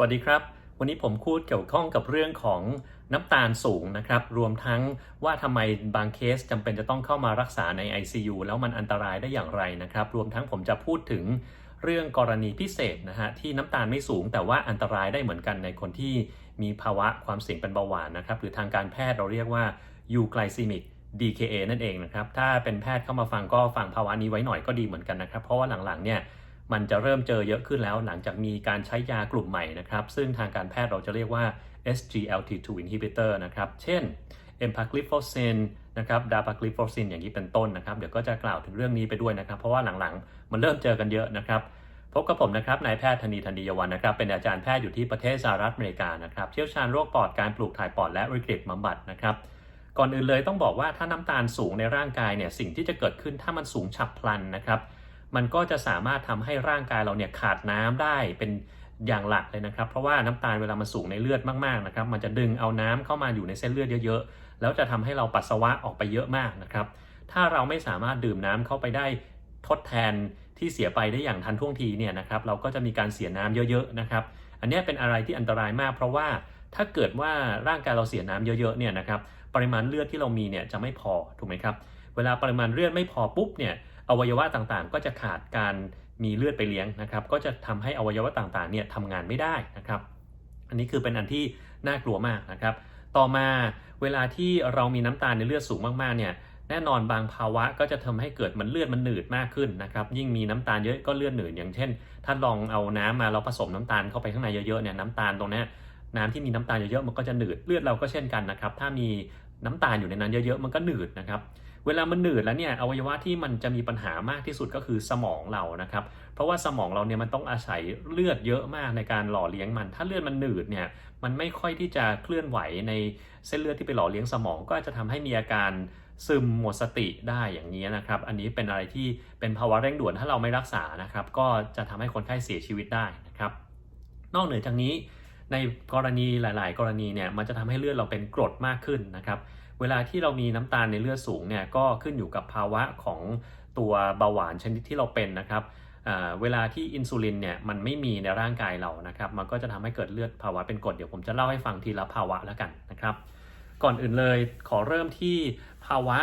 สวัสดีครับ วันนี้ผมพูดเกี่ยวข้องกับเรื่องของน้ำตาลสูงนะครับ รวมทั้งว่าทำไมบางเคสจำเป็นจะต้องเข้ามารักษาใน ICU แล้วมันอันตรายได้อย่างไรนะครับ รวมทั้งผมจะพูดถึงเรื่องกรณีพิเศษนะฮะที่น้ำตาลไม่สูง แต่ว่าอันตรายได้เหมือนกันในคนที่มีภาวะความเสี่ยงเป็นเบาหวานนะครับ หรือทางการแพทย์เราเรียกว่า euglycemic DKA นั่นเองนะครับ ถ้าเป็นแพทย์เข้ามาฟังก็ฟังภาวะนี้ไว้หน่อยก็ดีเหมือนกันนะครับ เพราะว่าหลังๆเนี่ย มันจะเริ่มเจอเยอะขึ้นแล้วหลังจากมีการใช้ยากลุ่มใหม่นะครับ ซึ่งทางการแพทย์เราจะเรียกว่า SGLT2 inhibitor นะครับ เช่น empagliflozin นะครับ dapagliflozin อย่างนี้เป็นต้นนะครับ เดี๋ยวก็จะกล่าวถึงเรื่องนี้ไปด้วยนะครับ เพราะว่าหลังๆ มันเริ่มเจอกันเยอะนะครับ พบกับผมนะครับนายแพทย์ธนีธนียวันนะครับ เป็นอาจารย์แพทย์อยู่ที่ประเทศสหรัฐอเมริกานะครับ เชี่ยวชาญโรคปอดการปลูกถ่ายปอดและวิกฤตบำบัดนะครับ ก่อนอื่นเลยต้องบอกว่าถ้าน้ำตาลสูงในร่างกายเนี่ย สิ่งที่จะเกิดขึ้นถ้ามันสูงฉับพลันนะครับ มันก็จะสามารถทำให้ร่างกายเราเนี่ยขาดน้ำได้เป็นอย่างหลักเลยนะครับ เพราะว่าน้ำตาลเวลามันสูงในเลือดมากๆนะครับ มันจะดึงเอาน้ำเข้ามาอยู่ในเส้นเลือดเยอะๆ แล้วจะทำให้เราปัสสาวะออกไปเยอะมากนะครับ ถ้าเราไม่สามารถดื่มน้ำเข้าไปได้ทดแทนที่เสียไปได้อย่างทันท่วงทีเนี่ยนะครับ เราก็จะมีการเสียน้ำเยอะๆนะครับ อันนี้เป็นอะไรที่อันตรายมาก เพราะว่าถ้าเกิดว่าร่างกายเราเสียน้ำเยอะๆเนี่ยนะครับ ปริมาณเลือดที่เรามีเนี่ยจะไม่พอถูกไหมครับ เวลาปริมาณเลือดไม่พอปุ๊บเนี่ย อวัยวะต่างๆ ก็จะขาดการมีเลือดไปเลี้ยงนะครับ ก็จะทำให้อวัยวะต่างๆเนี่ยทำงานไม่ได้นะครับ อันนี้คือเป็นอันที่น่ากลัวมากนะครับ ต่อมาเวลาที่เรามีน้ำตาลในเลือดสูงมากๆเนี่ยแน่นอนบางภาวะก็จะทำให้เกิดมันเลือดมันหนืดมากขึ้นนะครับ ยิ่งมีน้ำตาลเยอะก็เลือดหนืดอย่างเช่นถ้าลองเอาน้ำมาเราผสมน้ำตาลเข้าไปข้างในเยอะๆเนี่ยน้ำตาลตรงนี้น้ำที่มีน้ำตาลเยอะๆมันก็จะหนืดเลือดเราก็เช่นกันนะครับ ถ้ามีน้ำตาลอยู่ในนั้นเยอะๆมันก็หนืดนะครับ เวลามันหนืดแล้วเนี่ยอวัยวะที่มันจะมีปัญหามากที่สุดก็คือสมองเรานะครับ เพราะว่าสมองเราเนี่ยมันต้องอาศัยเลือดเยอะมากในการหล่อเลี้ยงมัน ถ้าเลือดมันหนืดเนี่ยมันไม่ค่อยที่จะเคลื่อนไหวในเส้นเลือดที่ไปหล่อเลี้ยงสมอง ก็จะทำให้มีอาการซึมหมดสติได้อย่างนี้นะครับ อันนี้เป็นอะไรที่เป็นภาวะเร่งด่วนถ้าเราไม่รักษานะครับ ก็จะทำให้คนไข้เสียชีวิตได้นะครับ นอกเหนือจากนี้ในกรณีหลาย ๆ กรณีเนี่ยมันจะทำให้เลือดเราเป็นกรดมากขึ้นนะครับ เวลาที่เรามีน้ำตาลในเลือดสูงเนี่ยก็ขึ้นอยู่กับภาวะของตัวเบาหวานชนิดที่เราเป็นนะครับเวลาที่อินซูลินเนี่ยมันไม่มีในร่างกายเรานะครับมันก็จะทำให้เกิดเลือดภาวะเป็นกรดเดี๋ยวผมจะเล่าให้ฟังทีละภาวะแล้วกันนะครับ ก่อนอื่นเลยขอเริ่มที่ภาวะ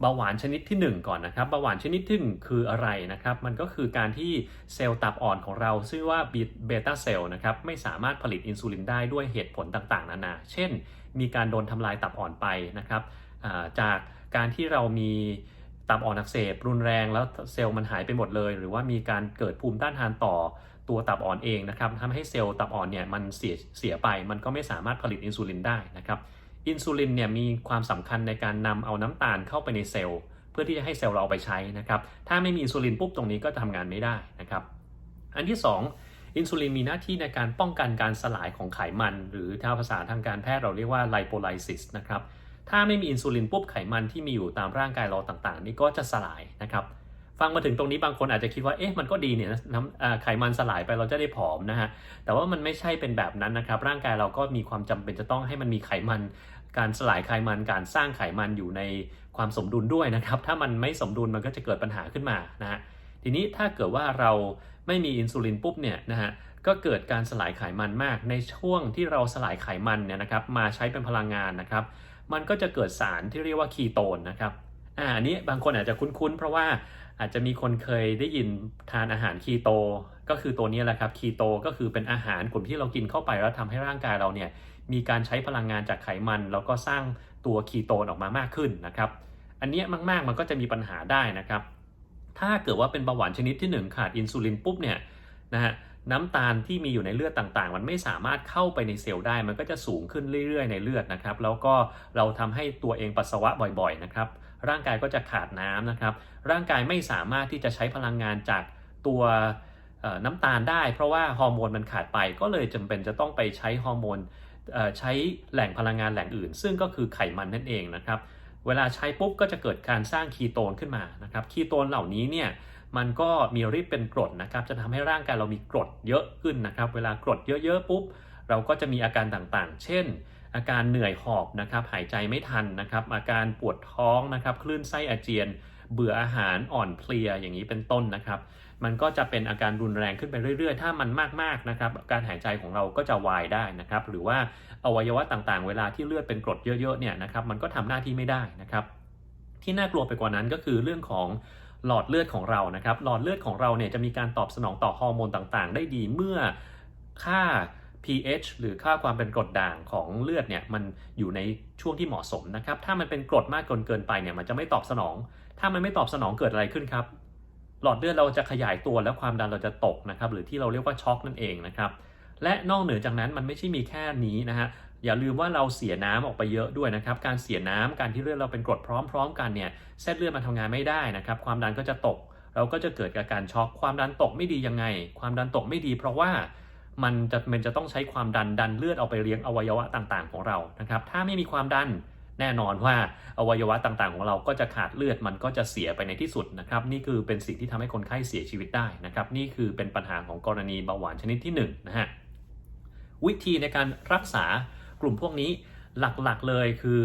เบาหวานชนิดที่ 1 ก่อนนะครับเบาหวานชนิดที่1คืออะไรนะครับ มันก็คือการที่เซลล์ตับอ่อนของเราชื่อว่าเบต้าเซลล์นะครับไม่สามารถผลิตอินซูลินได้ด้วยเหตุผลต่างๆ นานา เช่น มีการโดนทำลายตับอ่อนไปนะครับจากการที่เรามีตับอ่อนอักเสบรุนแรงแล้วเซลล์มันหายไปหมดเลย หรือว่ามีการเกิดภูมิต้านทานต่อตัวตับอ่อนเองนะครับทำให้เซลล์ตับอ่อนเนี่ยมันเสียเสียไป มันก็ไม่สามารถผลิตอินซูลินได้นะครับ อินซูลินเนี่ยมีความสำคัญในการนำเอาน้ำตาลเข้าไปในเซลล์ เพื่อที่จะให้เซลล์เราเอาไปใช้นะครับถ้าไม่มีอินซูลินปุ๊บตรงนี้ก็ทำงานไม่ได้นะครับอันที่ 2อินซูลินมีหน้าที่ในการป้องกันการสลายของไขมัน หรือถ้าภาษาทางการแพทย์เราเรียกว่าไลโปไลซิสนะครับถ้าไม่มีอินซูลินปุ๊บไขมันที่มีอยู่ตามร่างกายเราต่างๆ นี่ก็จะสลายนะครับ ฟังมาถึงตรงนี้บางคนอาจจะคิดว่าเอ๊ะมันก็ดีเนี่ยน้ำไขมันสลายไปเราจะได้ผอมนะฮะแต่ว่ามันไม่ใช่เป็นแบบนั้นนะครับ ร่างกายเราก็มีความจำเป็นจะต้องให้มันมีไขมันการสลายไขมันการสร้างไขมันอยู่ในความสมดุลด้วยนะครับ ถ้ามันไม่สมดุลมันก็จะเกิดปัญหาขึ้นมานะฮะทีนี้ถ้าเกิดว่าเราไม่มีอินซูลินปุ๊บเนี่ยนะฮะก็เกิดการสลายไขมันมาก ในช่วงที่เราสลายไขมันเนี่ยนะครับมาใช้เป็นพลังงานนะครับ มันก็จะเกิดสารที่เรียกว่าคีโตนนะครับอ่าอันนี้บางคนอาจจะคุ้นๆ เพราะว่า อาจจะมีคนเคยได้ยินทานอาหารคีโต ก็คือตัวนี้แหละครับคีโตก็คือเป็นอาหารกลุ่มที่เรากินเข้าไปแล้วทำให้ร่างกายเราเนี่ยมีการใช้พลังงานจากไขมัน แล้วก็สร้างตัวคีโตนออกมามากขึ้นนะครับ อันนี้มากๆมันก็จะมีปัญหาได้นะครับ ถ้าเกิดว่าเป็นเบาหวานชนิดที่ 1 ขาดอินซูลินปุ๊บเนี่ยนะฮะน้ำตาลที่มีอยู่ในเลือดต่างๆ มันไม่สามารถเข้าไปในเซลล์ได้ มันก็จะสูงขึ้นเรื่อยๆ ในเลือดนะครับ แล้วก็เราทำให้ตัวเองปัสสาวะบ่อยๆนะครับ ร่างกายก็จะขาดน้ำนะครับ ร่างกายไม่สามารถที่จะใช้พลังงานจากตัวน้ำตาลได้ เพราะว่าฮอร์โมนมันขาดไปก็เลยจำเป็นจะต้องไปใช้ฮอร์โมนใช้แหล่งพลังงานแหล่งอื่น ซึ่งก็คือไขมันนั่นเองนะครับ เวลาใช้ปุ๊บก็จะเกิดการสร้างคีโตนขึ้นมานะครับ คีโตนเหล่านี้เนี่ยมันก็มีฤทธิ์เป็นกรดนะครับ จะทำให้ร่างกายเรามีกรดเยอะขึ้นนะครับ เวลากรดเยอะๆปุ๊บ เราก็จะมีอาการต่างๆ เช่น อาการเหนื่อยหอบนะครับหายใจไม่ทันนะครับ อาการปวดท้องนะครับคลื่นไส้อาเจียน เบื่ออาหารอ่อนเพลียอย่างนี้เป็นต้นนะครับ มันก็จะเป็นอาการรุนแรงขึ้นไปเรื่อยๆ ถ้ามันมากๆนะครับการหายใจของเราก็จะวายได้นะครับหรือว่าอวัยวะต่างๆ เวลาที่เลือดเป็นกรดเยอะๆเนี่ยนะครับมันก็ทำหน้าที่ไม่ได้นะครับ ที่น่ากลัวไปกว่านั้นก็คือเรื่องของหลอดเลือดของเรานะครับ หลอดเลือดของเราเนี่ยจะมีการตอบสนองต่อฮอร์โมนต่างๆ ได้ดีเมื่อค่า pH หรือค่าความเป็นกรดด่างของเลือดเนี่ยมันอยู่ในช่วงที่เหมาะสมนะครับ ถ้ามันเป็นกรดมากเกินเกินไปเนี่ยมันจะไม่ตอบสนอง ถ้ามันไม่ตอบสนองเกิดอะไรขึ้นครับ หลอดเลือดเราจะขยายตัวแล้วความดันเราจะตกนะครับ หรือที่เราเรียกว่าช็อกนั่นเองนะครับ และนอกเหนือจากนั้นมันไม่ใช่มีแค่นี้นะฮะ อย่าลืมว่าเราเสียน้ำออกไปเยอะด้วยนะครับ การเสียน้ำการที่เลือดเราเป็นกรดพร้อม ๆ กันเนี่ยเส้นเลือดมันทำงานไม่ได้นะครับ ความดันก็จะตก เราก็จะเกิดอาการช็อก ความดันตกไม่ดียังไง ความดันตกไม่ดี เพราะว่า มันจะมันจะต้องใช้ความดันดันเลือดเอาไปเลี้ยงอวัยวะต่างๆ ของเรานะครับ ถ้าไม่มีความดันแน่นอนว่าอวัยวะต่างๆ ของเราก็จะขาดเลือดมันก็จะเสียไปในที่สุดนะครับ นี่คือเป็นสิ่งที่ทำให้คนไข้เสียชีวิตได้นะครับ นี่คือเป็นปัญหาของกรณีเบาหวานชนิดที่1นนะฮะวิธีในการรักษากลุ่มพวกนี้หลักๆเลยคือ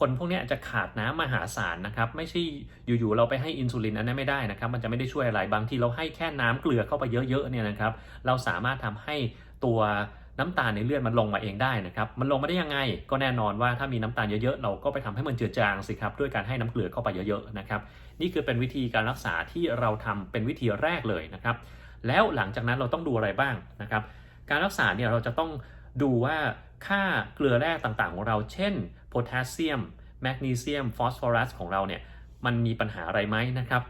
คนพวกนี้จะขาดน้ำมหาศาลนะครับ ไม่ใช่อยู่ๆเราไปให้อินซูลินอันนั้นไม่ได้นะครับ มันจะไม่ได้ช่วยอะไรบางทีเราให้แค่น้ำเกลือเข้าไปเยอะๆเนี่ยนะครับ เราสามารถทำให้ตัวน้ำตาลในเลือดมันลงมาเองได้นะครับ มันลงมาได้ยังไง ก็แน่นอนว่าถ้ามีน้ำตาลเยอะๆ เราก็ไปทำให้มันเจือจางสิครับ ด้วยการให้น้ำเกลือเข้าไปเยอะๆ นะครับ นี่คือเป็นวิธีการรักษาที่เราทำเป็นวิธีแรกเลยนะครับ แล้วหลังจากนั้นเราต้องดูอะไรบ้างนะครับ การรักษาเนี่ยเราจะต้องดูว่าค่าเกลือแร่ต่างๆ ของเรา เช่น โพแทสเซียม แมกนีเซียม ฟอสฟอรัสของเราเนี่ยมันมีปัญหาอะไรไหมนะครับ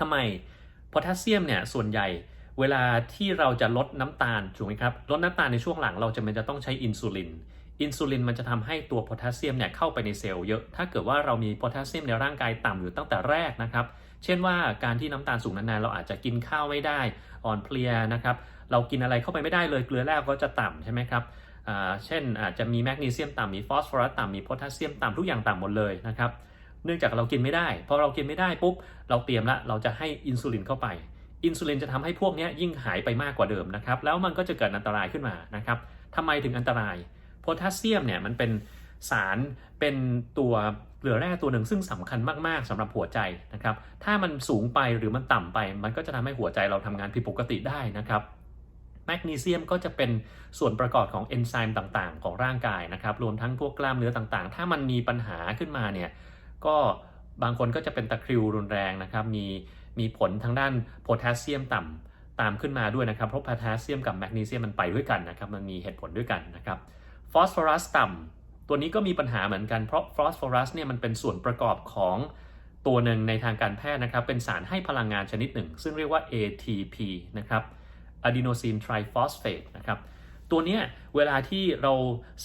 ทำไมโพแทสเซียมเนี่ยส่วนใหญ่เวลาที่เราจะลดน้ำตาลถูกไหมครับลดน้ำตาลในช่วงหลังเราจะเป็นจะต้องใช้อินซูลินอินซูลินมันจะทำให้ตัวโพแทสเซียมเนี่ยเข้าไปในเซลล์เยอะ ถ้าเกิดว่าเรามีโพแทสเซียมในร่างกายต่ำอยู่ตั้งแต่แรกนะครับ เช่นว่าการที่น้ำตาลสูงนานๆ เราอาจจะกินข้าวไม่ได้ อ่อนเพลียนะครับ เรากินอะไรเข้าไปไม่ได้เลยเกลือแร่ก็จะต่ำใช่ไหมครับ เช่นอาจจะมีแมกนีเซียมต่ำมีฟอสฟอรัสต่ำมีโพแทสเซียมต่ำทุกอย่างต่ำหมดเลยนะครับเนื่องจากเรากินไม่ได้พอเรากินไม่ได้ปุ๊บเราเตรียมละเราจะให้อินซูลินเข้าไป อินซูลินจะทำให้พวกนี้ยิ่งหายไปมากกว่าเดิมนะครับแล้วมันก็จะเกิดอันตรายขึ้นมานะครับทำไมถึงอันตรายโพแทสเซียมเนี่ยมันเป็นสารเป็นตัวเกลือแร่ตัวหนึ่งซึ่งสำคัญมาก ๆสำหรับหัวใจนะครับ ถ้ามันสูงไปหรือมันต่ำไป มันก็จะทำให้หัวใจเราทำงานผิดปกติได้นะครับ แมกนีเซียมก็จะเป็นส่วนประกอบของเอนไซม์ต่างๆ ของร่างกายนะครับรวมทั้งพวกกล้ามเนื้อต่างๆ ถ้ามันมีปัญหาขึ้นมาเนี่ยก็บางคนก็จะเป็นตะคริวรุนแรงนะครับมีมีผลทางด้านโพแทสเซียมต่ำตามขึ้นมาด้วยนะครับเพราะโพแทสเซียมกับแมกนีเซียมมันไปด้วยกันนะครับมันมีเหตุผลด้วยกันนะครับฟอสฟอรัสต่ำตัวนี้ก็มีปัญหาเหมือนกันเพราะฟอสฟอรัสเนี่ยมันเป็นส่วนประกอบของตัวหนึ่งในทางการแพทย์นะครับเป็นสารให้พลังงานชนิดหนึ่ง ซึ่งเรียกว่า ATP นะครับ อะดีโนซีนไทรฟอสเฟตนะครับตัวเนี้ยเวลาที่เรา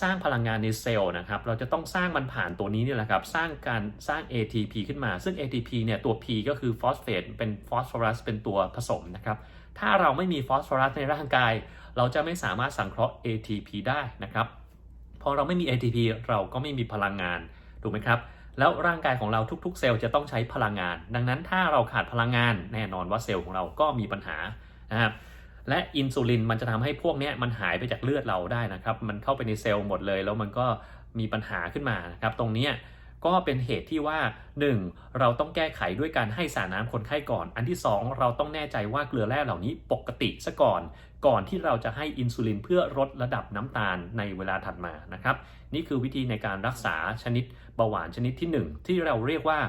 สร้างพลังงานในเซลล์นะครับเราจะต้องสร้างมันผ่านตัวนี้นี่แหละครับสร้างการสร้าง ATP ขึ้นมา ซึ่ง ATP เนี่ยตัว P ก็คือฟอสเฟตเป็นฟอสฟอรัสเป็นตัวผสมนะครับถ้าเราไม่มีฟอสฟอรัสในร่างกาย เราจะไม่สามารถสังเคราะห์ ATP ได้นะครับพอเราไม่มี ATP เราก็ไม่มีพลังงานถูกไหมครับแล้วร่างกายของเราทุกๆ เซลล์จะต้องใช้พลังงาน ดังนั้นถ้าเราขาดพลังงานแน่นอนว่าเซลล์ของเราก็มีปัญหานะครับ และอินซูลินมันจะทำให้พวกนี้มันหายไปจากเลือดเราได้นะครับ มันเข้าไปในเซลล์หมดเลย แล้วมันก็มีปัญหาขึ้นมานะครับ ตรงนี้ก็เป็นเหตุที่ว่า 1. เราต้องแก้ไขด้วยการให้สารน้ำคนไข้ก่อน อันที่ 2 เราต้องแน่ใจว่าเกลือแร่เหล่านี้ปกติซะก่อน ก่อนที่เราจะให้อินซูลินเพื่อลดระดับน้ำตาลในเวลาถัดมานะครับ นี่คือวิธีในการรักษาชนิดเบาหวานชนิดที่ 1 ที่เราเรียกว่า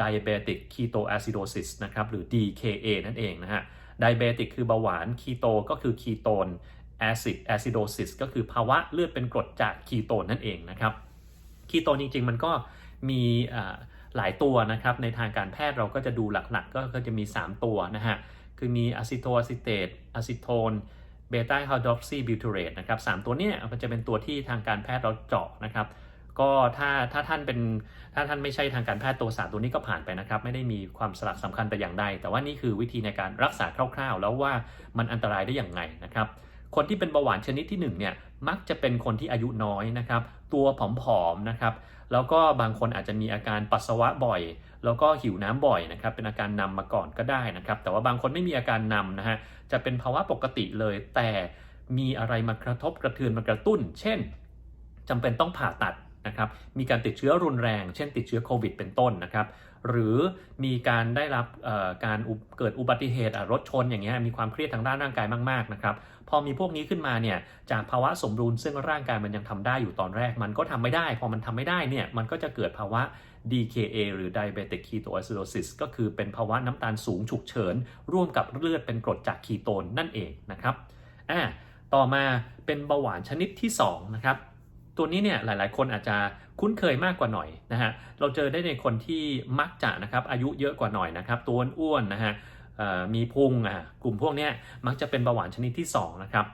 diabetic ketoacidosis นะครับ หรือ DKA นั่นเองนะฮะ diabetic คือเบาหวาน keto ก็คือคีโตน acid acidosis ก็คือภาวะเลือดเป็นกรดจากคีโตนนั่นเองนะครับคีโตนจริงๆ มันก็มีหลายตัวนะครับ ในทางการแพทย์เราก็จะดูหลักๆ ก็จะมี 3 ตัวนะฮะ คือมีอะซิโทอะซิเตตอะซิโทนเบต้าไฮดรอกซีบิวทูเรตนะครับสตัวเนี้ยมันจะเป็นตัวที่ทางการแพทย์เราเจาะนะครับ ก็ถ้าถ้าท่านเป็นถ้าท่านไม่ใช่ทางการแพทย์ตัวสารตัวนี้ก็ผ่านไปนะครับ ไม่ได้มีความสลักสำคัญแต่อย่างใด แต่ว่านี่คือวิธีในการรักษาคร่าวๆ แล้วว่ามันอันตรายได้อย่างไงนะครับคนที่เป็นเบาหวานชนิดที่1เนี่ยมักจะเป็นคนที่อายุน้อยนะครับ ตัวผอมๆนะครับ แล้วก็บางคนอาจจะมีอาการปัสสาวะบ่อย แล้วก็หิวน้ำบ่อยนะครับ เป็นอาการนำมาก่อนก็ได้นะครับ แต่ว่าบางคนไม่มีอาการนำนะฮะจะเป็นภาวะปกติเลย แต่มีอะไรมากระทบกระเทือนมากระตุ้น เช่นจำเป็นต้องผ่าตัด นะครับมีการติดเชื้อรุนแรง เช่นติดเชื้อโควิดเป็นต้นนะครับหรือมีการได้รับการเกิดอุบัติเหตุรถชนอย่างเงี้ยมีความเครียดทางด้านร่างกายมากๆนะครับพอมีพวกนี้ขึ้นมาเนี่ยจากภาวะสมดุลซึ่งร่างกายมันยังทำได้อยู่ตอนแรก มันก็ทำไม่ได้ พอมันทำไม่ได้เนี่ยมันก็จะเกิดภาวะ DKA หรือ Diabetic Ketoacidosis ก็คือเป็นภาวะน้ำตาลสูงฉุกเฉิน ร่วมกับเลือดเป็นกรดจากคีโตนนั่นเองนะครับอ่าต่อมาเป็นเบาหวานชนิดที่2นะครับ ตัวนี้เนี่ยหลาย ๆ คนอาจจะคุ้นเคยมากกว่าหน่อยนะฮะ เราเจอได้ในคนที่มักจะนะครับอายุเยอะกว่าหน่อยนะครับ ตัวอ้วนนะฮะมีพุงอะกลุ่มพวกนี้มักจะเป็นเบาหวานชนิดที่2นะครับ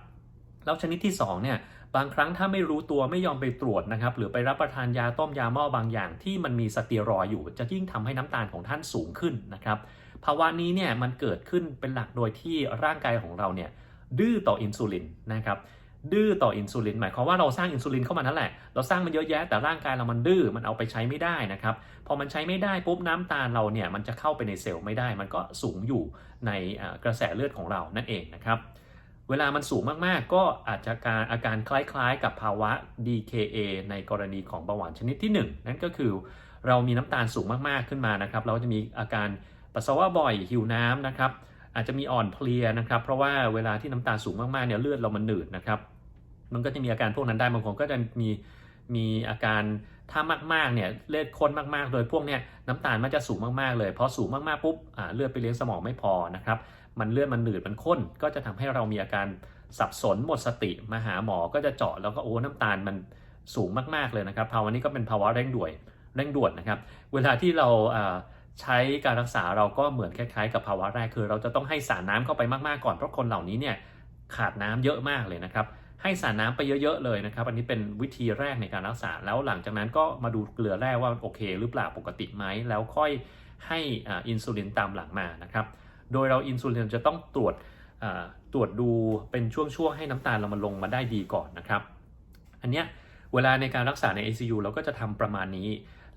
แล้วชนิดที่2เนี่ยบางครั้งถ้าไม่รู้ตัวไม่ยอมไปตรวจนะครับหรือไปรับประทานยาต้มยาหม้อบางอย่างที่มันมีสเตียรอยอยู่ จะยิ่งทำให้น้ำตาลของท่านสูงขึ้นนะครับภาวะนี้เนี่ยมันเกิดขึ้นเป็นหลักโดยที่ร่างกายของเราเนี่ยดื้อต่ออินซูลินนะครับ ดื้อต่ออินซูลินหมายความว่าเราสร้างอินซูลินเข้ามานั่นแหละ เราสร้างมันเยอะแยะแต่ร่างกายเรามันดื้อมันเอาไปใช้ไม่ได้นะครับพอมันใช้ไม่ได้ปุ๊บน้ำตาลเราเนี่ยมันจะเข้าไปในเซลล์ไม่ได้ มันก็สูงอยู่ในกระแสเลือดของเรานั่นเองนะครับเวลามันสูงมากๆ ก็อาจจะการอาการคล้ายๆ กับภาวะ DKA ในกรณีของเบาหวานชนิดที่ 1 นั่นก็คือเรามีน้ำตาลสูงมากๆขึ้นมานะครับ เราจะมีอาการปัสสาวะบ่อยหิวน้ำนะครับอาจจะมีอ่อนเพลียนะครับ เพราะว่าเวลาที่น้ำตาลสูงมากๆเนี่ยเลือดเรามันหนืดนะครับ มันก็จะมีอาการพวกนั้นได้บางคนก็จะมีมีอาการถ้ามากๆเนี่ยเลือดข้นมากๆ โดยพวกเนี้ยน้ำตาลมันจะสูงมากๆเลยพอสูงมากๆปุ๊บเลือดไปเลี้ยงสมองไม่พอนะครับมันเลือดมันหนืดมันข้นก็จะทำให้เรามีอาการสับสนหมดสติมาหาหมอก็จะเจาะแล้วก็โอ้น้ำตาลมันสูงมากๆเลยนะครับภาวะนี้ก็เป็นภาวะเร่งด่วนเร่งด่วนนะครับ เวลาที่เราใช้การรักษาเราก็เหมือนคล้ายๆ กับภาวะแรกคือ เราจะต้องให้สารน้ำเข้าไปมากๆก่อนเพราะคนเหล่านี้เนี่ยขาดน้ำเยอะมากเลยนะครับ ให้สารน้ำไปเยอะๆเลยนะครับ อันนี้เป็นวิธีแรกในการรักษา แล้วหลังจากนั้นก็มาดูเกลือแร่ว่าโอเค หรือเปล่าปกติไหม แล้วค่อยให้อินซูลินตามหลังมานะครับ โดยเราอินซูลินจะต้องตรวจตรวจดูเป็นช่วงๆให้น้ำตาลเรามันลงมาได้ดีก่อนนะครับ อันเนี้ยเวลาในการรักษาใน ICU เราก็จะทำประมาณนี้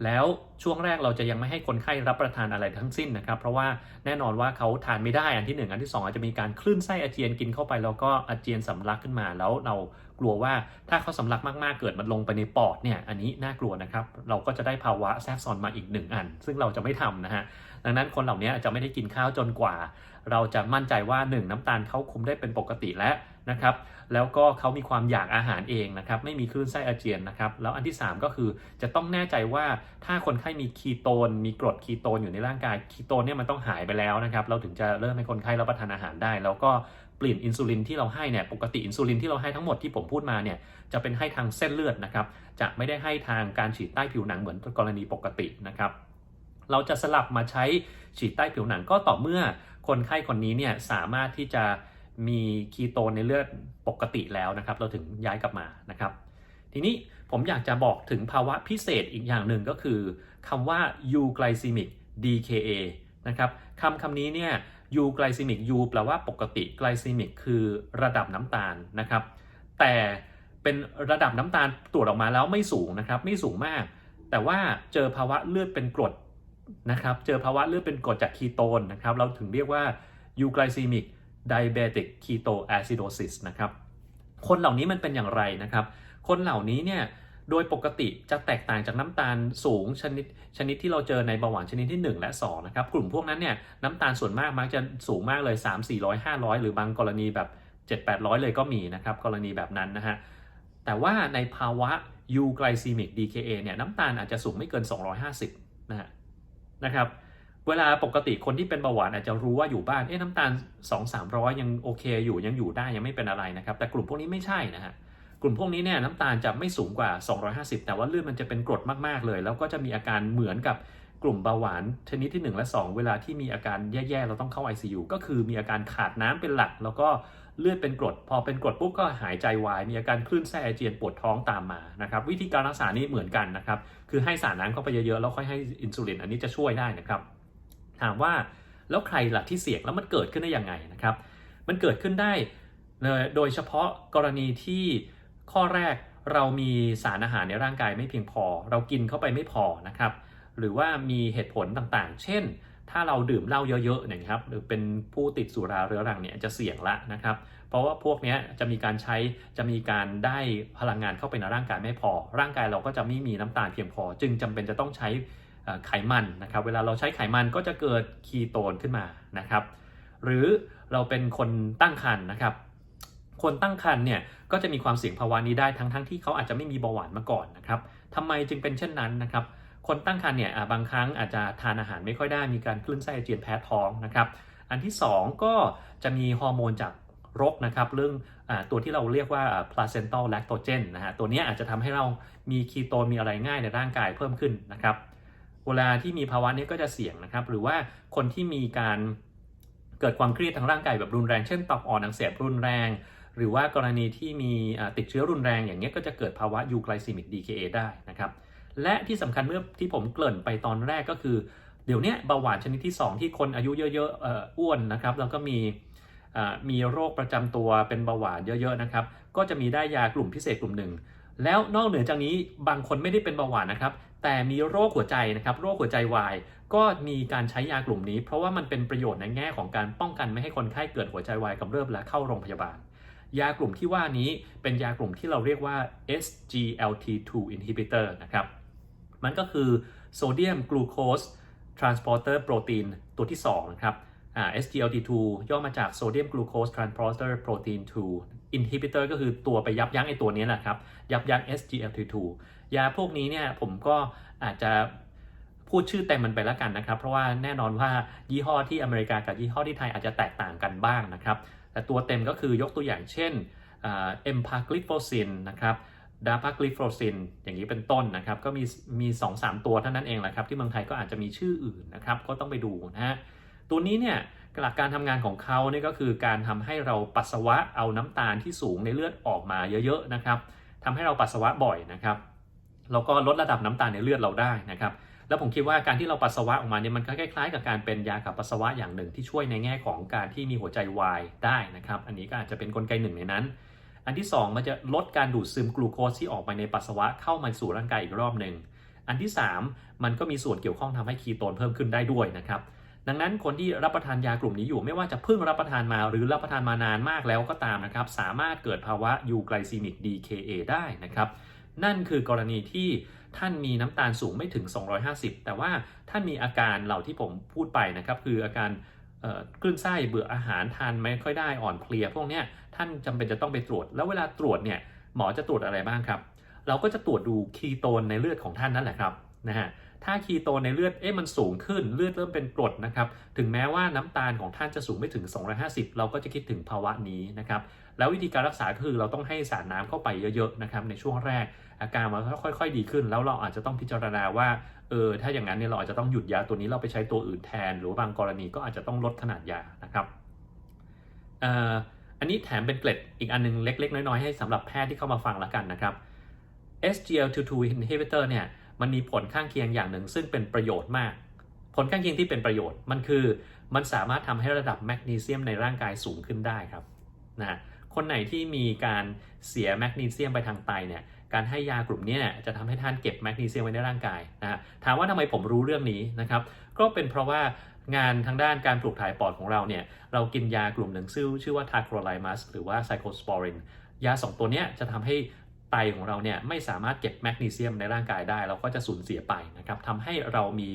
แล้วช่วงแรกเราจะยังไม่ให้คนไข้รับประทานอะไรทั้งสิ้นนะครับ เพราะว่าแน่นอนว่าเขาทานไม่ได้อันที่หนึ่งอันที่สองอาจจะมีการคลื่นไส้อาเจียนกินเข้าไปแล้วก็อาเจียนสำลักขึ้นมาแล้วเรากลัวว่าถ้าเขาสำลักมากๆเกิดมันลงไปในปอดเนี่ยอันนี้น่ากลัวนะครับ เราก็จะได้ภาวะแทรกซ้อนมาอีกหนึ่งอัน ซึ่งเราจะไม่ทำนะฮะดังนั้นคนเหล่านี้จะไม่ได้กินข้าวจนกว่า เราจะมั่นใจว่า 1 น้ำตาลเขาคุมได้เป็นปกติแล้ว นะครับแล้วก็เขามีความอยากอาหารเองนะครับไม่มีคลื่นไส้อาเจียนนะครับแล้วอันที่ 3 ก็คือจะต้องแน่ใจว่าถ้าคนไข้มีคีโตน มีกรดคีโตนอยู่ในร่างกายคีโตนเนี่ยมันต้องหายไปแล้วนะครับเราถึงจะเริ่มให้คนไข้รับประทานอาหารได้ แล้วก็เปลี่ยนอินซูลินที่เราให้เนี่ยปกติอินซูลินที่เราให้ทั้งหมดที่ผมพูดมาเนี่ยจะเป็นให้ทางเส้นเลือดนะครับจะไม่ได้ให้ทางการฉีดใต้ผิวหนังเหมือนกรณีปกตินะครับเราจะสลับมาใช้ฉีดใต้ผิวหนังก็ต่อเมื่อคนไข้คนนี้เนี่ยสามารถที่จะ มีคีโตนในเลือดปกติแล้วนะครับ เราถึงย้ายกลับมานะครับ ทีนี้ผมอยากจะบอกถึงภาวะพิเศษอีกอย่างหนึ่งก็คือคำว่า euglycemic DKA นะครับคำคำนี้เนี่ย euglycemic u แปลว่าปกติ glycemic คือระดับน้ำตาลนะครับ แต่เป็นระดับน้ำตาลตรวจออกมาแล้วไม่สูงนะครับ ไม่สูงมาก แต่ว่าเจอภาวะเลือดเป็นกรดนะครับ เจอภาวะเลือดเป็นกรดจากคีโตนนะครับ เราถึงเรียกว่า euglycemic diabetic ketoacidosis นะครับ คนเหล่านี้มันเป็นอย่างไรนะครับ คนเหล่านี้เนี่ยโดยปกติจะแตกต่างจากน้ำตาลสูงชนิดชนิดที่เราเจอในเบาหวานชนิดที่ 1 และ2นะครับกลุ่มพวกนั้นเนี่ยน้ำตาลส่วนมากมักจะสูงมากเลย 3 400 500 หรือบางกรณีแบบ 7 800 เลยก็มีนะครับกรณีแบบนั้นนะฮะแต่ว่าในภาวะ euglycemic DKA เนี่ยน้ำตาลอาจจะสูงไม่เกิน 250นะฮะนะครับ เวลาปกติคนที่เป็นเบาหวานอาจจะรู้ว่าอยู่บ้านเอ๊ะน้ำตาล 2 300 ยังโอเคอยู่ยังอยู่ได้ยังไม่เป็นอะไรนะครับแต่กลุ่มพวกนี้ไม่ใช่นะฮะกลุ่มพวกนี้เนี่ยน้ำตาลจะไม่สูงกว่า 250 แต่ว่าเลือดมันจะเป็นกรดมากๆเลย แล้วก็จะมีอาการเหมือนกับกลุ่มเบาหวานชนิดที่ 1 และ 2 เวลาที่มีอาการแย่ๆเราต้องเข้า ICU ก็คือมีอาการขาดน้ำเป็นหลัก แล้วก็เลือดเป็นกรด พอเป็นกรดปุ๊บก็หายใจวาย มีอาการคลื่นไส้อาเจียนปวดท้องตามมานะครับวิธีการรักษานี่เหมือนกันนะครับคือให้สารน้ำเข้าไปเยอะๆแล้วค่อยให้อินซูลินอันนี้จะช่วยได้นะครับ ถามว่าแล้วใครล่ะที่เสี่ยงแล้วมันเกิดขึ้นได้ยังไงนะครับ มันเกิดขึ้นได้โดยเฉพาะกรณีที่ข้อแรกเรามีสารอาหารในร่างกายไม่เพียงพอ เรากินเข้าไปไม่พอนะครับ หรือว่ามีเหตุผลต่างๆ เช่น ถ้าเราดื่มเหล้าเยอะๆนะครับ หรือเป็นผู้ติดสุราเรื้อรังเนี่ยจะเสี่ยงละนะครับ เพราะว่าพวกนี้จะมีการใช้จะมีการได้พลังงานเข้าไปในร่างกายไม่พอ ร่างกายเราก็จะไม่มีน้ำตาลเพียงพอ จึงจำเป็นจะต้องใช้ ไขมันนะครับ เวลาเราใช้ไขมันก็จะเกิดคีโตนขึ้นมานะครับ หรือเราเป็นคนตั้งครรภ์นะครับ คนตั้งครรภ์เนี่ยก็จะมีความเสี่ยงภาวะนี้ได้ทั้งทั้งที่เขาอาจจะไม่มีเบาหวานมาก่อนนะครับทำไมจึงเป็นเช่นนั้นนะครับ คนตั้งครรภ์เนี่ยบางครั้งอาจจะทานอาหารไม่ค่อยได้มีการคลื่นไส้อาเจียนแพ้ท้องนะครับ อันที่ 2 ก็จะมีฮอร์โมนจากรกนะครับเรื่องอตัวที่เราเรียกว่า placental lactogen นะฮะตัวนี้อาจจะทำให้เรามีคีโตนมีอะไรง่ายในร่างกายเพิ่มขึ้นนะครับ เวลาที่มีภาวะนี้ก็จะเสี่ยงนะครับ หรือว่าคนที่มีการเกิดความเครียดทางร่างกายแบบรุนแรง เช่นตับอ่อนอักเสบรุนแรง หรือว่ากรณีที่มีติดเชื้อรุนแรง อย่างเงี้ก็จะเกิดภาวะ euglycemic DKA ได้นะครับ และที่สำคัญเมื่อที่ผมเกริ่นไปตอนแรกก็คือ เดี๋ยวนี้เบาหวานชนิดที่ 2 ที่คนอายุเยอะๆอ้วนนะครับ แล้วก็มีมีโรคประจำตัวเป็นเบาหวานเยอะๆนะครับ ก็จะมีได้ยากลุ่มพิเศษกลุ่มหนึ่งแล้วนอกเหนือจากนี้บางคนไม่ได้เป็นเบาหวานนะครับ แต่มีโรคหัวใจนะครับโรคหัวใจวายก็มีการใช้ยากลุ่มนี้ เพราะว่ามันเป็นประโยชน์ในแง่ของการป้องกันไม่ให้คนไข้เกิดหัวใจวายกำเริบและเข้าโรงพยาบาล ยากลุ่มที่ว่านี้เป็นยากลุ่มที่เราเรียกว่า SGLT2 inhibitor นะครับมันก็คือโซเดียมกลูโคสทรานสปอร์เตอร์โปรตีนตัวที่2นะครับ SGLT2 ย่อมาจากโซเดียมกลูโคสทรานสปอร์เตอร์โปรตีน2 inhibitor ก็คือตัวไปยับยั้งไอตัวนี้แหละครับ ยับยั้ง SGLT2 ยาพวกนี้เนี่ยผมก็อาจจะพูดชื่อเต็มมันไปแล้วกันนะครับ เพราะว่าแน่นอนว่ายี่ห้อที่อเมริกากับยี่ห้อที่ไทยอาจจะแตกต่างกันบ้างนะครับ แต่ตัวเต็มก็คือยกตัวอย่างเช่นเอ็มพาคลิฟโฟซินนะครับดาพากลิฟโฟซินอย่างนี้เป็นต้นนะครับ ก็มีมี2องสตัวเท่านั้นเองแหละครับ ที่เมืองไทยก็อาจจะมีชื่ออื่นนะครับ ก็ต้องไปดูนะฮะ ตัวนี้เนี่ยหลักการทำงานของเขาเนี่ยก็คือการทำให้เราปัสสาวะเอาน้ำตาลที่สูงในเลือดออกมาเยอะๆนะครับทำให้เราปัสสาวะบ่อยนะครับแล้วก็ลดระดับน้ำตาลในเลือดเราได้นะครับ แล้วผมคิดว่าการที่เราปัสสาวะออกมาเนี่ยมันคล้ายๆ กับการเป็นยาขับปัสสาวะอย่างหนึ่งที่ช่วยในแง่ของการที่มีหัวใจวายได้นะครับ อันนี้ก็อาจจะเป็นนกลไกหนึ่งในนั้น อันที่ 2 มันจะลดการดูดซึมกลูโคสที่ออกไปในปัสสาวะเข้ามาสู่ร่างกายอีกรอบหนึ่งอันที่ 3 มันก็มีส่วนเกี่ยวข้องทำให้คีโตนเพิ่มขึ้นได้ด้วยนะครับ ดังนั้นคนที่รับประทานยากลุ่มนี้อยู่ไม่ว่าจะเพิ่งรับประทานมาหรือรับประทานมานานมากแล้วก็ตามนะครับ สามารถเกิดภาวะยูไกลซีมิก DKA ได้นะครับ นั่นคือกรณีที่ท่านมีน้ำตาลสูงไม่ถึง 250 แต่ว่าท่านมีอาการเหล่าที่ผมพูดไปนะครับ คืออาการคลื่นไส้เบื่ออาหารทานไม่ค่อยได้อ่อนเพลียพวกนี้ท่านจำเป็นจะต้องไปตรวจ แล้วเวลาตรวจเนี่ยหมอจะตรวจอะไรบ้างครับ เราก็จะตรวจดูคีโตนในเลือดของท่านนั่นแหละครับนะฮะ ถ้าคีโตในเลือด เอ๊ะ มันสูงขึ้น เลือดเริ่มเป็นกรดนะครับ ถึงแม้ว่าน้ำตาลของท่านจะสูงไม่ถึง 250 เราก็จะคิดถึงภาวะนี้นะครับ แล้ววิธีการรักษาคือเราต้องให้สารน้ำเข้าไปเยอะๆนะครับ ในช่วงแรก อาการมันค่อยๆ ดีขึ้น แล้วเราอาจจะต้องพิจารณาว่า เออ ถ้าอย่างนั้นเนี่ยเราอาจจะต้องหยุดยาตัวนี้เราไปใช้ตัวอื่นแทน หรือบางกรณีก็อาจจะต้องลดขนาดยานะครับเอ่ออันนี้แถมเป็นเกล็ดอีกอันนึงเล็ก ๆ น้อยๆให้สำหรับแพทย์ที่เข้ามาฟังละกันนะครับ SGLT2 inhibitor เนี่ย มันมีผลข้างเคียงอย่างหนึ่ง ซึ่งเป็นประโยชน์มาก ผลข้างเคียงที่เป็นประโยชน์มันคือมันสามารถทำให้ระดับแมกนีเซียมในร่างกายสูงขึ้นได้ครับนะคนไหนที่มีการเสียแมกนีเซียมไปทางไตเนี่ยการให้ยากลุ่มนี้เนี่ยจะทำให้ท่านเก็บแมกนีเซียมไว้ในร่างกายนะถามว่าทำไมผมรู้เรื่องนี้นะครับ ก็เป็นเพราะว่างานทางด้านการปลูกถ่ายปอดของเราเนี่ยเรากินยากลุ่มหนึ่งชื่อชื่อว่าทาโครไลมัสหรือว่าไซโคสปอรินยา 2 ตัวนี้จะทำให้ ไตของเราเนี่ยไม่สามารถเก็บแมกนีเซียมในร่างกายได้ เราก็จะสูญเสียไปนะครับทำให้เรามี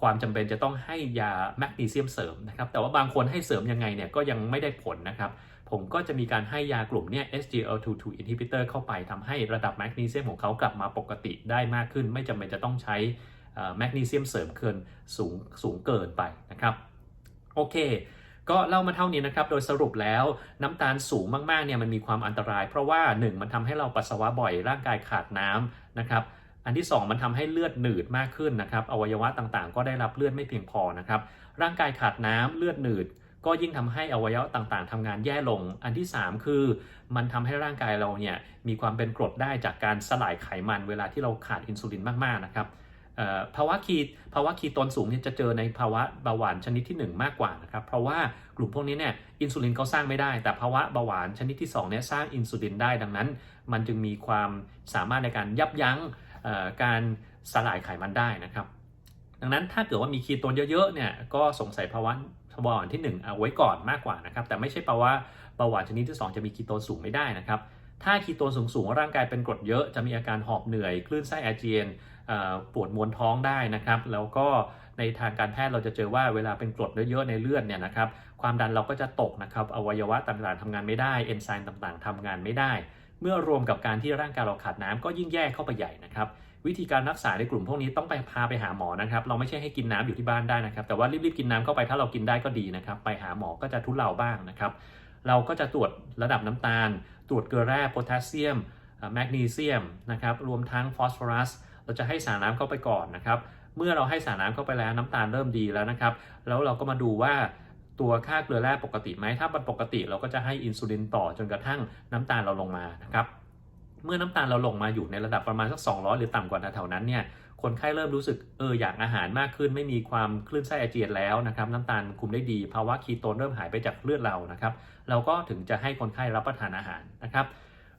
ความจำเป็นจะต้องให้ยาแมกนีเซียมเสริมนะครับ แต่ว่าบางคนให้เสริมยังไงเนี่ยก็ยังไม่ได้ผลนะครับ ผมก็จะมีการให้ยากลุ่มเนี่ย SGLT2 inhibitor เข้าไปทำให้ระดับแมกนีเซียมของเขากลับมาปกติได้มากขึ้น ไม่จำเป็นจะต้องใช้แมกนีเซียมเสริมเกินสูงสูงเกินไปนะครับ โอเค ก็เล่ามาเท่านี้นะครับ โดยสรุปแล้วน้ำตาลสูงมากๆเนี่ยมันมีความอันตราย เพราะว่า 1 มันทำให้เราปัสสาวะบ่อยร่างกายขาดน้ำนะครับอันที่ 2 มันทำให้เลือดหนืดมากขึ้นนะครับอวัยวะต่างๆ ก็ได้รับเลือดไม่เพียงพอนะครับร่างกายขาดน้ำเลือดหนืด ก็ยิ่งทำให้อวัยวะต่างๆทำงานแย่ลง อันที่ 3 คือ มันทำให้ร่างกายเราเนี่ยมีความเป็นกรดได้จากการสลายไขมันเวลาที่เราขาดอินซูลินมากๆนะครับ ภาวะคีภาวะคีโตนสูงเนี่ยจะเจอในภาวะเบาหวานชนิดที่ 1 มากกว่านะครับ เพราะว่ากลุ่มพวกนี้เนี่ยอินซูลินเขาสร้างไม่ได้ แต่ภาวะเบาหวานชนิดที่2เนี่ยสร้างอินซูลินได้ดังนั้น มันจึงมีความสามารถในการยับยั้งการสลายไขมันได้นะครับ ดังนั้นถ้าเกิดว่ามีคีโตนเยอะๆเนี่ยก็สงสัยภาวะเบาหวานที่ 1 เอาไว้ก่อนมากกว่านะครับ แต่ไม่ใช่ภาวะเบาหวานชนิดที่ 2 จะมีคีโตนสูงไม่ได้นะครับถ้าคีโตนสูงๆร่างกายเป็นกรดเยอะจะมีอาการหอบเหนื่อย คลื่นไส้อาเจียน ปวดมวนท้องได้นะครับ แล้วก็ในทางการแพทย์เราจะเจอว่าเวลาเป็นกรดเยอะๆในเลือดเนี่ยนะครับ ความดันเราก็จะตกนะครับ อวัยวะต่างๆทำงานไม่ได้ เอนไซม์ต่างๆทำงานไม่ได้ เมื่อรวมกับการที่ร่างกายเราขาดน้ำก็ยิ่งแย่เข้าไปใหญ่นะครับ วิธีการรักษาในกลุ่มพวกนี้ต้องไปพาไปหาหมอนะครับ เราไม่ใช่ให้กินน้ำอยู่ที่บ้านได้นะครับ แต่ว่ารีบๆกินน้ำเข้าไปถ้าเรากินได้ก็ดีนะครับ ไปหาหมอก็จะทุเลาบ้างนะครับ เราก็จะตรวจระดับน้ำตาล ตรวจเกลือแร่โพแทสเซียม แมกนีเซียมนะครับ รวมทั้งฟอสฟอรัส เราจะให้สารน้ำเข้าไปก่อนนะครับ เมื่อเราให้สารน้ำเข้าไปแล้วน้ำตาลเริ่มดีแล้วนะครับ แล้วเราก็มาดูว่าตัวค่าเกลือแร่ปกติไหมถ้ามันปกติเราก็จะให้อินซูลินต่อจนกระทั่งน้ำตาลเราลงมานะครับเมื่อน้ำตาลเราลงมาอยู่ในระดับประมาณสัก 200 หรือต่ำกว่าแถวนั้นเนี่ยคนไข้เริ่มรู้สึกเอออยากอาหารมากขึ้น ไม่มีความคลื่นไส้อาเจียนแล้วนะครับน้ำตาลคุมได้ดี ภาวะคีโตนเริ่มหายไปจากเลือดเรานะครับ เราก็ถึงจะให้คนไข้รับประทานอาหารนะครับ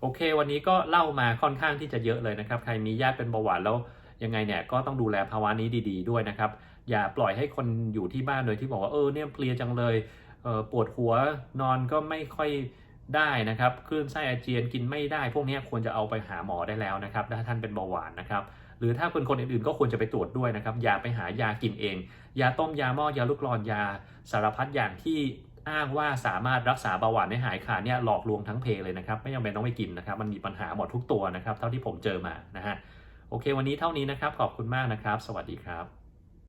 โอเค วันนี้ก็เล่ามาค่อนข้างที่จะเยอะเลยนะครับ ใครมีญาติเป็นเบาหวานแล้วยังไงเนี่ยก็ต้องดูแลภาวะนี้ดี ๆ ด้วยนะครับ อย่าปล่อยให้คนอยู่ที่บ้านโดยที่บอกว่าเออเนี่ยเพลียจังเลยเออปวดหัวนอนก็ไม่ค่อยได้นะครับคลื่นไส้อาเจียนกินไม่ได้พวกนี้ควรจะเอาไปหาหมอได้แล้วนะครับถ้าท่านเป็นเบาหวานนะครับ หรือถ้าเป็นคนอื่นๆก็ควรจะไปตรวจด้วยนะครับอย่าไปหา ยากินเอง ยาต้มยาหม้อยาลูกกรอนยาสารพัดอย่างที่ อ้างว่าสามารถรักษาเบาหวานให้หายขาดเนี่ยหลอกลวงทั้งเพเลยนะครับ ไม่จำเป็นต้องไปกินนะครับ มันมีปัญหาหมดทุกตัวนะครับ เท่าที่ผมเจอมานะฮะโอเค วันนี้เท่านี้นะครับ ขอบคุณมากนะครับ สวัสดีครับ